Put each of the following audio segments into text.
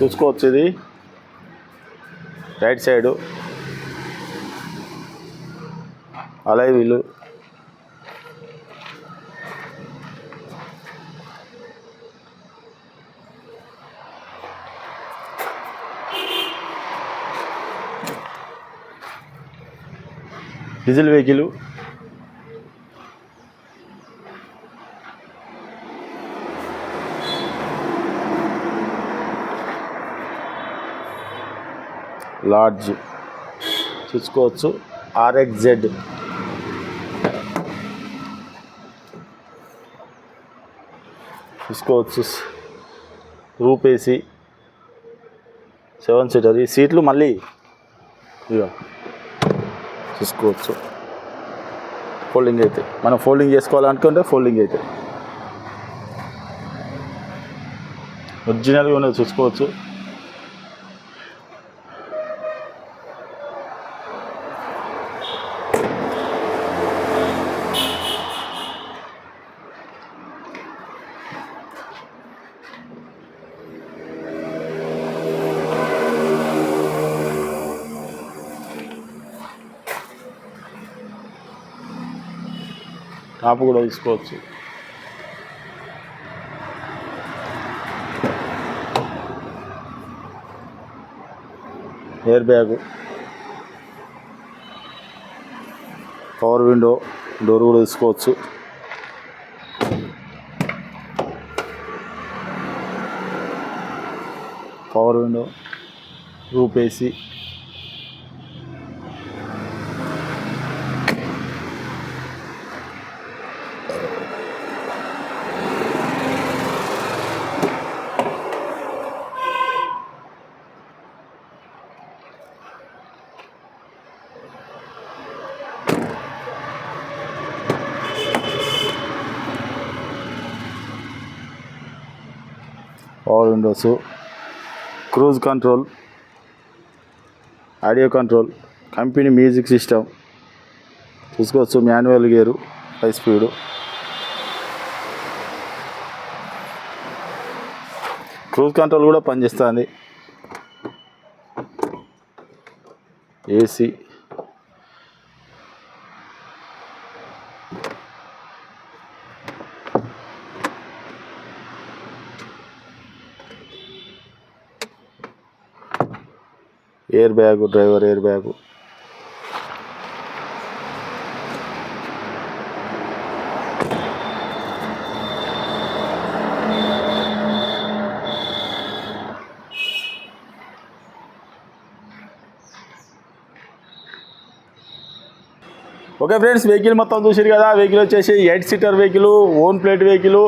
చూసుకోవచ్చు ఇది right side. Alloy wheel diesel vehicle. Large చూసుకోవచ్చు. ఆర్ఎక్స్ జెడ్ చూసుకోవచ్చు. Roof AC seven seater. ఈ సీట్లు మళ్ళీ ఇక చూసుకోవచ్చు. ఫోల్డింగ్ అయితే. మనం ఫోల్డింగ్ చేసుకోవాలనుకుంటే ఫోల్డింగ్ అయితే. ఒరిజినల్గా ఉన్నది చూసుకోవచ్చు. టాప్ కూడా తీసుకోవచ్చు. Air bag power window door కూడా తీసుకోవచ్చు. Power window roof AC. Power windows cruise control audio control company music system చూసుకోవచ్చు manual gear high speed cruise control కూడా పనిచేస్తుంది. AC air bag driver air bag okay friends vehicle మొత్తం చూసారు కదా. Vehicle వచ్చేసి eight seater vehicle own plate vehicle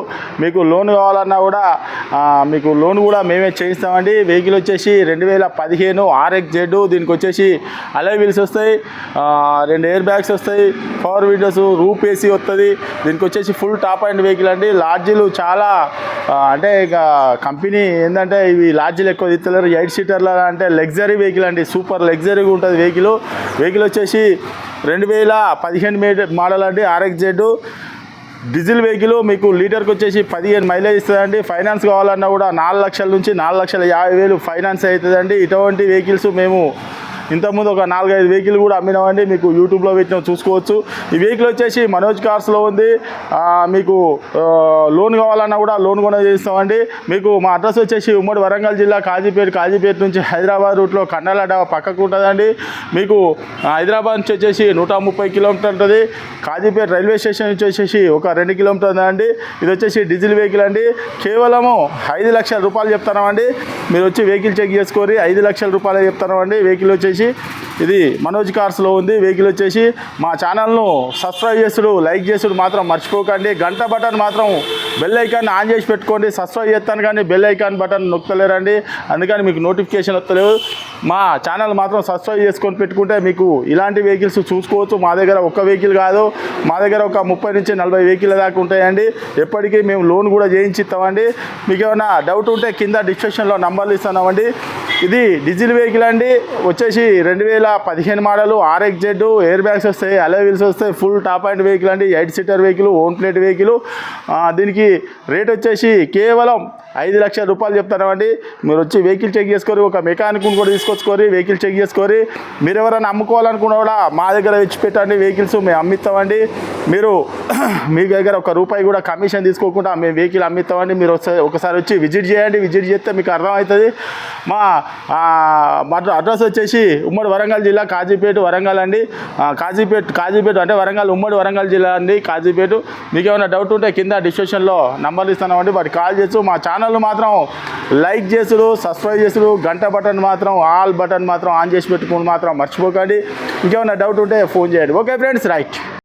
మీకు loan కావాలన్నా కూడా మీకు లోన్ కూడా మేమే చేయిస్తామండి. వెహికల్ వచ్చేసి రెండు వేల పదిహేను ఆర్ఎక్స్ జెడ్ దీనికి వచ్చేసి అలై వీల్స్ వస్తాయి. రెండు ఎయిర్ బ్యాగ్స్ వస్తాయి. పవర్ విండోస్ రూప్ ఏసీ వస్తుంది దీనికి వచ్చేసి ఫుల్ టాప్ అండ్ వెహికల్ అండి. లాడ్జీలు చాలా అంటే ఇక కంపెనీ ఏంటంటే ఇవి లాడ్జీలు ఎక్కువ తీస్తలేరు ఎయిట్ సీటర్ల అంటే లగ్జరీ వెహికల్ అండి. సూపర్ లగ్జరీగా ఉంటుంది వెహికల్. వెహికల్ వచ్చేసి రెండు వేల పదిహేను మోడల్ అండి. ఆర్ఎక్స్ జెడ్ డీజిల్ వెహికల్ మీకు లీటర్కి వచ్చేసి పదిహేను మైలేజ్ ఇస్తుందండి. ఫైనాన్స్ కావాలన్నా కూడా నాలుగు లక్షల నుంచి నాలుగు లక్షల యాభై వేలు ఫైనాన్స్ అవుతుందండి. ఇటువంటి వెహికల్స్ మేము ఇంతకుముందు ఒక నాలుగైదు వెహికల్ కూడా అమ్మినామండి. మీకు యూట్యూబ్లో పెట్టిన చూసుకోవచ్చు. ఈ వెహికల్ వచ్చేసి మనోజ్ కార్స్లో ఉంది. మీకు లోన్ కావాలన్నా కూడా లోన్ కూడా చేస్తామండి. మీకు మా అడ్రస్ వచ్చేసి ఉమ్మడి వరంగల్ జిల్లా కాజీపేట కాజీపేట నుంచి హైదరాబాద్ రూట్లో కండల డాబా పక్కకు ఉంటుందండి. మీకు హైదరాబాద్ నుంచి వచ్చేసి నూట ముప్పై కిలోమీటర్ ఉంటుంది. కాజీపేట రైల్వే స్టేషన్ నుంచి వచ్చేసి ఒక రెండు కిలోమీటర్ అండి ఇది వచ్చేసి డీజిల్ వెహికల్ అండి. కేవలము ఐదు లక్షల రూపాయలు చెప్తున్నామండి. మీరు వచ్చి వెహికల్ చెక్ చేసుకొని ఐదు లక్షల రూపాయలు చెప్తున్నామండి. వెహికల్ వచ్చేసి ఇది మనోజ్ కార్స్లో ఉంది. వెహికల్ వచ్చేసి మా ఛానల్ను సబ్స్క్రైబ్ చేసుడు లైక్ చేసుడు మాత్రం మర్చిపోకండి. గంట బటన్ మాత్రం బెల్ ఐకాన్ ఆన్ చేసి పెట్టుకోండి. సబ్స్క్రైబ్ చేస్తాను కానీ బెల్ ఐకాన్ బటన్ నొక్కలేరండి. అందుకని మీకు నోటిఫికేషన్ వస్తలేవు మా ఛానల్ మాత్రం సబ్స్క్రైబ్ చేసుకొని పెట్టుకుంటే మీకు ఇలాంటి వెహికల్స్ చూసుకోవచ్చు. మా దగ్గర ఒక్క వెహికల్ కాదు. మా దగ్గర ఒక ముప్పై నుంచి నలభై వెహికల్ దాకా ఉంటాయండి. ఎప్పటికీ మేము లోన్ కూడా చేయించి ఇస్తామండి మీకు ఏమైనా డౌట్ ఉంటే కింద డిస్క్రిప్షన్లో నంబర్లు ఇస్తున్నామండి ఇది డీజిల్ వెహికల్ అండి. వచ్చేసి రెండు వేల పదిహేను model R X Z air bags వస్తాయి అలే వీల్స్ వస్తాయి ఫుల్ టాప్ అండ్ వెహికల్ అండి. Eight seater vehicle own plate vehicle. దీనికి రేట్ వచ్చేసి కేవలం ఐదు లక్షల రూపాయలు చెప్తానండి మీరు వచ్చి వెహికల్ చెక్ చేసుకొని ఒక మెకానిక్ కూడా తీసుకొచ్చుకొని వెహికల్ చెక్ చేసుకొని మీరు ఎవరైనా అమ్ముకోవాలనుకున్నా కూడా మా దగ్గర తెచ్చి పెట్టండి వెహికల్స్ మేము అమ్మిస్తామండి. మీరు మీ దగ్గర ఒక రూపాయి కూడా కమిషన్ తీసుకోకుండా మేము వెహికల్ అమ్మిస్తామండి. మీరు ఒకసారి ఒకసారి వచ్చి విజిట్ చేయండి. విజిట్ చేస్తే మీకు అర్థమవుతుంది. మా ఆ, అడ్రస్ వచ్చేసి ఉమ్మడి వరంగల్ జిల్లా కాజీపేట వరంగల్ అండి. కాజీపేట కాజీపేట అంటే వరంగల్ ఉమ్మడి వరంగల్ జిల్లా అండి కాజీపేట. మీకు ఏమైనా డౌట్ ఉంటే కింద డిస్క్రిప్షన్లో నంబర్లు ఇస్తామండి వాటి కాల్ చేస్తూ మా ఛానల్ మాత్రం లైక్ చేసుడు సబ్స్క్రైబ్ చేసుడు గంట బటన్ మాత్రం ఆల్ బటన్ మాత్రం ఆన్ చేసి పెట్టుకుని మాత్రం మర్చిపోకండి. ఇంకేమైనా డౌట్ ఉంటే ఫోన్ చేయండి. Okay friends right.